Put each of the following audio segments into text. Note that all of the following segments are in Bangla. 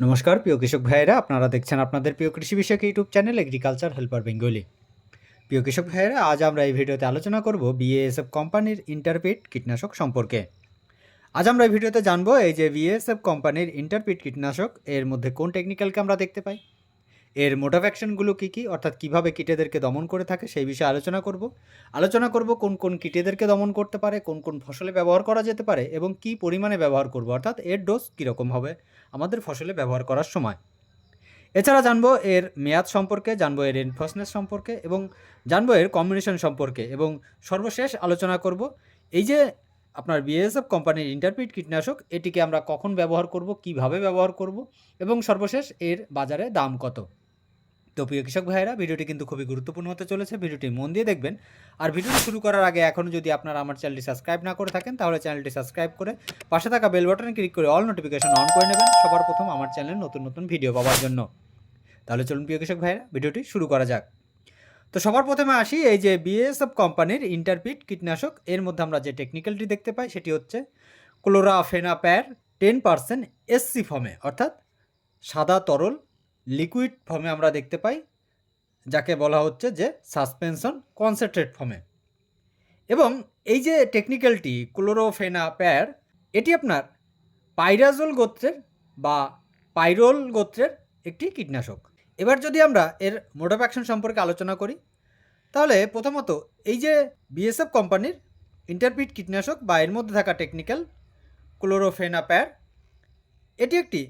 নমস্কার, প্রিয় কৃষক ভাইয়েরা, আপনারা দেখছেন আপনাদের প্রিয় কৃষি বিষয়ক YouTube channel agriculture helper Bengali প্রিয় কৃষক ভাইয়েরা, আজ আমরা এই ভিডিওতে আলোচনা করব বিএএসএফ কোম্পানির ইন্টারপিট কীটনাশক সম্পর্কে। আজ আমরা এই ভিডিওতে জানব এই যে বিএসএফ কোম্পানির ইন্টারপিট কীটনাশক, এর মধ্যে কোন টেকনিক্যালকে আমরা দেখতে পাই? এর মোটাভ অ্যাকশনগুলো কী কী? অর্থাৎ কীভাবে কীটেদেরকে দমন করে থাকে, সেই বিষয়ে আলোচনা করব। আলোচনা করব কোন কোন কীটেদেরকে দমন করতে পারে, কোন কোন ফসলে ব্যবহার করা যেতে পারে এবং কী পরিমাণে ব্যবহার করব, অর্থাৎ এর ডোজ কীরকম হবে আমাদের ফসলে ব্যবহার করার সময়। এছাড়া জানব এর মেয়াদ সম্পর্কে, জানব এর এনফোর্সনেস সম্পর্কে এবং জানব এর কম্বিনেশন সম্পর্কে এবং সর্বশেষ আলোচনা করব। এই যে আপনার বিএসএফ কোম্পানির ইন্টারপিট কীটনাশক, এটিকে আমরা কখন ব্যবহার করব, কীভাবে ব্যবহার করব এবং সর্বশেষ এর বাজারে দাম কত? তো প্রিয় কৃষক ভাইয়েরা, ভিডিওটি কিন্তু খুবই গুরুত্বপূর্ণ হতে চলেছে। ভিডিওটি মন দিয়ে দেখবেন। আর ভিডিওটি শুরু করার আগে এখনও যদি আপনারা আমার চ্যানেলটি সাবস্ক্রাইব না করে থাকেন, তাহলে চ্যানেলটি সাবস্ক্রাইব করে পাশে থাকা বেল বাটনে ক্লিক করে অল নোটিফিকেশন অন করে নেবেন সবার প্রথম আমার চ্যানেলে নতুন নতুন ভিডিও পাওয়ার জন্য। তাহলে চলুন প্রিয় কৃষক ভাইয়েরা, ভিডিওটি শুরু করা যাক। তো সবার প্রথমে আসি, এই যে বিএসএফ কোম্পানির ইন্টারপিট কীটনাশক। এর মধ্যে আমরা যে টেকনিক্যালটি দেখতে পাই, সেটি হচ্ছে ক্লোরাফেনাপ্যার টেন পার্সেন্ট এসসি ফর্মে অর্থাৎ সাদা তরল লিকুইড ফর্মে আমরা দেখতে পাই, যাকে বলা হচ্ছে যে সাসপেনশন কনসেন্ট্রেট ফর্মে। এবং এই যে টেকনিক্যালটি ক্লোরোফেনা প্যার এটি আপনার পাইরাজোল গোত্রের বা পাইরোল গোত্রের একটি কীটনাশক। এবার যদি আমরা এর অফ অ্যাকশন সম্পর্কে আলোচনা করি, তাহলে প্রথমত এই যে বিএসএফ কোম্পানির ইন্টারপিট কীটনাশক বা এর মধ্যে থাকা টেকনিক্যাল ক্লোরোফেনাপ্যার, এটি একটি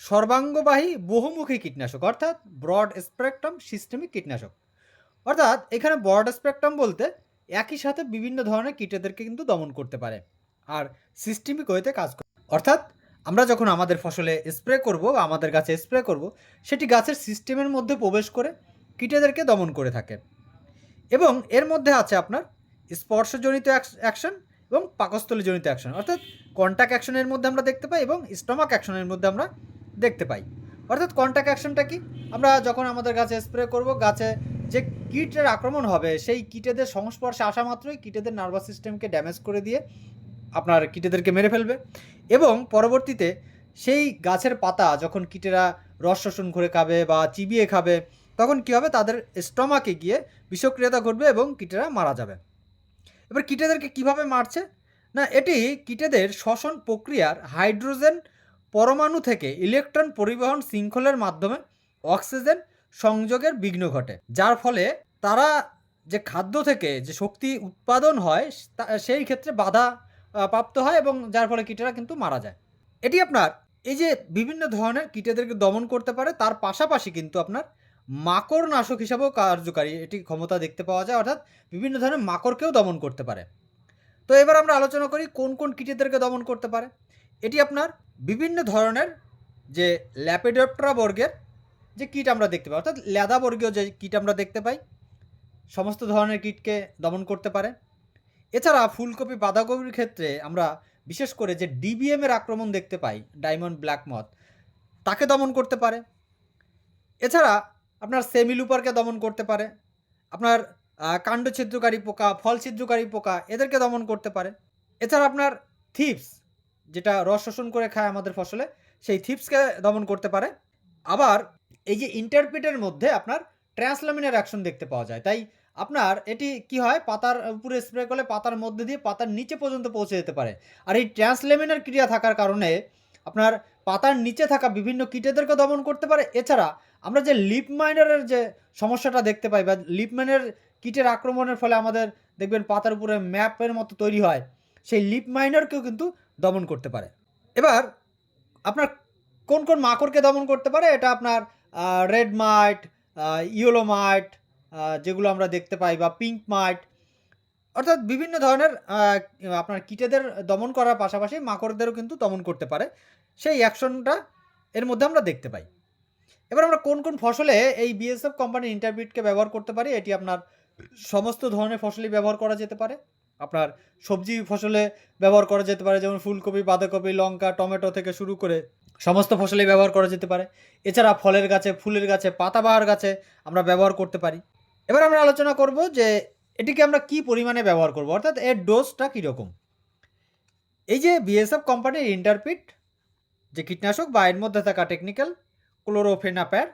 সর্বাঙ্গবাহী বহুমুখী কীটনাশক, অর্থাৎ ব্রড স্পেকট্রাম সিস্টেমিক কীটনাশক। অর্থাৎ এখানে ব্রড স্পেকট্রাম বলতে একই সাথে বিভিন্ন ধরনের কীটেদেরকে কিন্তু দমন করতে পারে আর সিস্টেমিক ওয়েতে কাজ করে। অর্থাৎ আমরা যখন আমাদের ফসলে স্প্রে করব আমাদের গাছে স্প্রে করব, সেটি গাছের সিস্টেমের মধ্যে প্রবেশ করে কীটেদেরকে দমন করে থাকে। এবং এর মধ্যে আছে আপনার স্পর্শজনিত অ্যাকশন এবং পাকস্থলীজনিত অ্যাকশন অর্থাৎ কন্ট্যাক্ট অ্যাকশনের মধ্যে আমরা দেখতে পাই এবং স্টমাক অ্যাকশনের মধ্যে আমরা দেখতে পাই। অর্থাৎ কন্ট্যাক্ট অ্যাকশনটা কি? আমরা যখন আমাদের গাছে স্প্রে করব, গাছে যে কীটের আক্রমণ হবে, সেই কীটেদের সংস্পর্শে আসা মাত্রই কীটেদের নার্ভাস সিস্টেমকে ড্যামেজ করে দিয়ে আপনার কীটেদেরকে মেরে ফেলবে। এবং পরবর্তীতে সেই গাছের পাতা যখন কীটেরা রস শোষণ করে খাবে বা চিবিয়ে খাবে, তখন কী হবে? তাদের স্টমাকে গিয়ে বিষক্রিয়তা ঘটবে এবং কীটেরা মারা যাবে। এবার কীটেদেরকে কীভাবে মারছে? না, এটি কীটেদের শ্বসন প্রক্রিয়ার হাইড্রোজেন পরমাণু থেকে ইলেকট্রন পরিবহন শৃঙ্খলের মাধ্যমে অক্সিজেন সংযোগের বিঘ্ন ঘটে, যার ফলে তারা যে খাদ্য থেকে যে শক্তি উৎপাদন হয় সেই ক্ষেত্রে বাধা প্রাপ্ত হয় এবং যার ফলে কীটেরা কিন্তু মারা যায়। এটি আপনার এই যে বিভিন্ন ধরনের কীটেদেরকে দমন করতে পারে, তার পাশাপাশি কিন্তু আপনার মাকড় নাশক হিসাবেও কার্যকারী। এটি ক্ষমতা দেখতে পাওয়া যায়, অর্থাৎ বিভিন্ন ধরনের মাকড়কেও দমন করতে পারে। তো এবার আমরা আলোচনা করি কোন কোন কীটেদেরকে দমন করতে পারে। এটি আপনার বিভিন্ন ধরনের যে ল্যাপিডপ্টরা বর্গের যে কীট আমরা দেখতে পাই, অর্থাৎ লেদা বর্গীয় যে কীট আমরা দেখতে পাই, সমস্ত ধরনের কীটকে দমন করতে পারে। এছাড়া ফুলকপি বাঁধাকপির ক্ষেত্রে আমরা বিশেষ করে যে ডিবিএমের আক্রমণ দেখতে পাই, ডায়মন্ড ব্ল্যাক মথ, তাকে দমন করতে পারে। এছাড়া আপনার সেমিলুপারকে দমন করতে পারে। আপনার কাণ্ড ছিদ্রকারী পোকা ফল ছিদ্রকারী পোকা, এদেরকে দমন করতে পারে। এছাড়া আপনার থিপস যেটা রস শোষণ করে খায় আমাদের ফসলে, সেই থিপসকে দমন করতে পারে। আবার এই যে ইন্টারপিটের মধ্যে আপনার ট্রান্সলামিনের অ্যাকশন দেখতে পাওয়া যায়। তাই আপনার এটি কি হয়? পাতার উপরে স্প্রে করলে পাতার মধ্যে দিয়ে পাতার নিচে পর্যন্ত পৌঁছে যেতে পারে। আর এই ট্রান্সলেমিনার ক্রিয়া থাকার কারণে আপনার পাতার নিচে থাকা বিভিন্ন কীটেদেরকে দমন করতে পারে। এছাড়া আমরা যে লিপ মাইনারের যে সমস্যাটা দেখতে পাই বা লিপ মাইনের কীটের আক্রমণের ফলে আমাদের দেখবেন পাতার উপরে ম্যাপের মতো তৈরি হয়। সেই লিপ মাইনারকেও কিন্তু দমন করতে পারে। এবার আপনার কোন কোন মাকড়কে দমন করতে পারে? এটা আপনার রেড মাইট ইয়েলো মাইট যেগুলো আমরা দেখতে পাই বা পিঙ্ক মাইট অর্থাৎ বিভিন্ন ধরনের আপনার কীটেদের দমন করার পাশাপাশি মাকড়দেরও কিন্তু দমন করতে পারে। সেই অ্যাকশনটা এর মধ্যে আমরা দেখতে পাই। এবার আমরা কোন কোন ফসলে এই বিএসএফ কোম্পানির ইন্টারবিটকে ব্যবহার করতে পারি? এটি আপনার সমস্ত ধরনের ফসলই ব্যবহার করা যেতে পারে। আপনার সবজি ফসলে ব্যবহার করা যেতে পারে, যেমন ফুলকপি, বাঁধাকপি, লঙ্কা, টমেটো থেকে শুরু করে সমস্ত ফসলেই ব্যবহার করা যেতে পারে। এছাড়া ফলের গাছে, ফুলের গাছে, পাতাবাহার গাছে আমরা ব্যবহার করতে পারি। এবার আমরা আলোচনা করব যে এটিকে আমরা কি পরিমাণে ব্যবহার করব, অর্থাৎ এর ডোজটা কীরকম? এই যে বিএসএফ কোম্পানির ইন্টারপিট যে কীটনাশক বা এর মধ্যে থাকা টেকনিক্যাল ক্লোরোফেনাপ্যার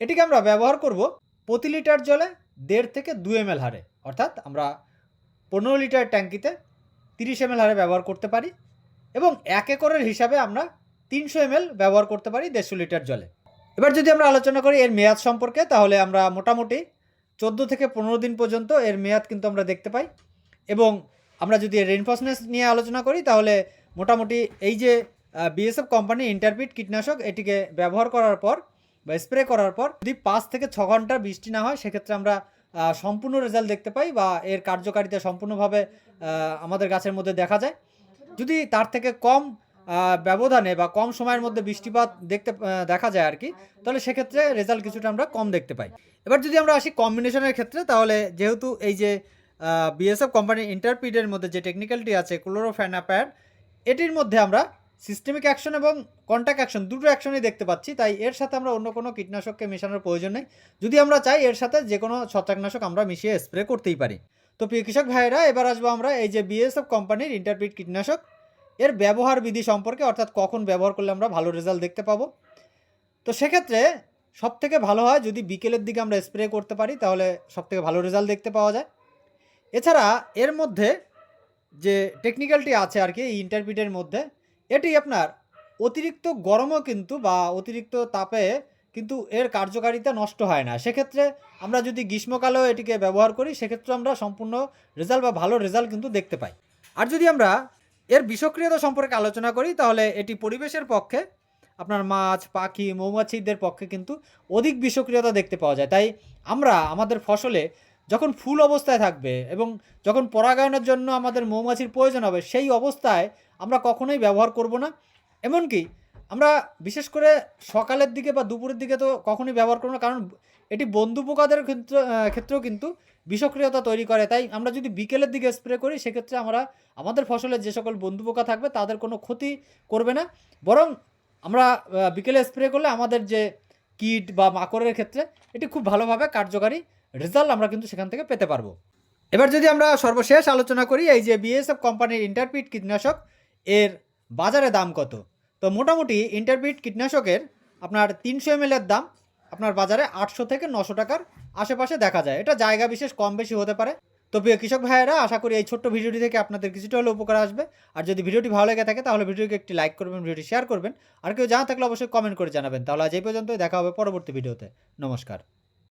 এটিকে আমরা ব্যবহার করব প্রতি লিটার জলে দেড় থেকে দু এম এল হারে। অর্থাৎ আমরা পনেরো লিটার ট্যাঙ্কিতে তিরিশ এম হারে ব্যবহার করতে পারি এবং এক একরের হিসাবে আমরা তিনশো এম ব্যবহার করতে পারি দেড়শো লিটার জলে। এবার যদি আমরা আলোচনা করি এর মেয়াদ সম্পর্কে, তাহলে আমরা মোটামুটি চোদ্দ থেকে পনেরো দিন পর্যন্ত এর মেয়াদ কিন্তু আমরা দেখতে পাই এবং আমরা যদি এর নিয়ে আলোচনা করি, তাহলে মোটামুটি এই যে বিএসএফ কোম্পানি ইন্টারপিট কীটনাশক এটিকে ব্যবহার করার পর বা স্প্রে করার পর যদি পাঁচ থেকে ছ ঘণ্টা বৃষ্টি না হয়, সেক্ষেত্রে আমরা সম্পূর্ণ রেজাল্ট দেখতে পাই বা এর কার্যকারিতা সম্পূর্ণভাবে আমাদের গাছের মধ্যে দেখা যায়। যদি তার থেকে কম ব্যবধানে বা কম সময়ের মধ্যে বৃষ্টিপাত দেখতে দেখা যায় আর কি, তাহলে সেক্ষেত্রে রেজাল্ট কিছুটা আমরা কম দেখতে পাই। এবার যদি আমরা আসি কম্বিনেশনের ক্ষেত্রে, তাহলে যেহেতু এই যে বিএসএফ কোম্পানির ইন্টারপিডের মধ্যে যে টেকনিক্যালটি আছে ক্লোরোফ্যানাপ্যাড এটির মধ্যে আমরা সিস্টেমিক অ্যাকশন এবং কন্ট্যাক্ট অ্যাকশন দুটো অ্যাকশনই দেখতে পাচ্ছি। তাই এর সাথে আমরা অন্য কোনো কীটনাশককে মেশানোর প্রয়োজন নেই। যদি আমরা চাই এর সাথে যে কোনো ছত্রাকনাশক আমরা মিশিয়ে স্প্রে করতেই পারি। তো প্রিয় কৃষক ভাইয়েরা, এবার আসব আমরা এই যে বিএসএফ কোম্পানির ইন্টারপিড কীটনাশক। এর ব্যবহার বিধি সম্পর্কে, অর্থাৎ কখন ব্যবহার করলে আমরা ভালো রেজাল্ট দেখতে পাবো। তো সেক্ষেত্রে সব থেকে ভালো হয়, যদি বিকেলের দিকে আমরা স্প্রে করতে পারি, তাহলে সব থেকে ভালো রেজাল্ট দেখতে পাওয়া যায়। এছাড়া এর মধ্যে যে টেকনিক্যালটি আছে আর কি ইন্টারপিটের মধ্যে এটি আপনার অতিরিক্ত গরমও কিন্তু বা অতিরিক্ত তাপে কিন্তু এর কার্যকারিতা নষ্ট হয় না। সেক্ষেত্রে আমরা যদি গ্রীষ্মকালেও এটিকে ব্যবহার করি, সেক্ষেত্রে আমরা সম্পূর্ণ রেজাল্ট বা ভালো রেজাল্ট কিন্তু দেখতে পাই। আর যদি আমরা এর বিষক্রিয়তা সম্পর্কে আলোচনা করি, তাহলে এটি পরিবেশের পক্ষে, আপনার মাছ, পাখি, মৌমাছিদের পক্ষে কিন্তু অধিক বিষক্রিয়তা দেখতে পাওয়া যায়। তাই আমরা আমাদের ফসলে যখন ফুল অবস্থায় থাকবে এবং যখন পরাগায়নের জন্য আমাদের মৌমাছির প্রয়োজন হবে, সেই অবস্থায় আমরা কখনোই ব্যবহার করব না। এমনকি আমরা বিশেষ করে সকালের দিকে বা দুপুরের দিকে তো কখনোই ব্যবহার করব না, কারণ এটি বন্ধু পোকাদের ক্ষেত্র ক্ষেত্রেও কিন্তু বিষক্রিয়তা তৈরি করে। তাই আমরা যদি বিকেলের দিকে স্প্রে করি, সেক্ষেত্রে আমরা, আমাদের ফসলের যে সকল বন্ধু পোকা থাকবে, তাদের কোনো ক্ষতি করবে না। বরং আমরা বিকেলে স্প্রে করলে আমাদের যে কিট বা মাকড়ের ক্ষেত্রে, এটি খুব ভালোভাবে কার্যকারী রেজাল্ট আমরা কিন্তু সেখান থেকে পেতে পারব। এবার যদি আমরা সর্বশেষ আলোচনা করি, এই যে বিএসএফ কোম্পানির ইন্টারপিট কীটনাশক এর বাজারে দাম কত? তো মোটামুটি ইন্টারপিট কীটনাশকের আপনার তিনশো এম দাম, আপনার বাজারে আটশো থেকে নশো টাকার আশেপাশে দেখা যায়। এটা জায়গা বিশেষ কম বেশি হতে পারে। তো প্রিয় কৃষক ভাইয়েরা, আশা করি এই ছোট্ট ভিডিওটি থেকে আপনাদের কিছুটা হলে উপকার আসবে। আর যদি ভিডিওটি ভালো লেগে থাকে, তাহলে ভিডিওকে একটি লাইক করবেন, ভিডিওটি শেয়ার করবেন। আর কেউ জানা থাকলে অবশ্যই কমেন্ট করে জানাবেন। তাহলে আজ এই পর্যন্তই, দেখা হবে পরবর্তী ভিডিওতে। নমস্কার।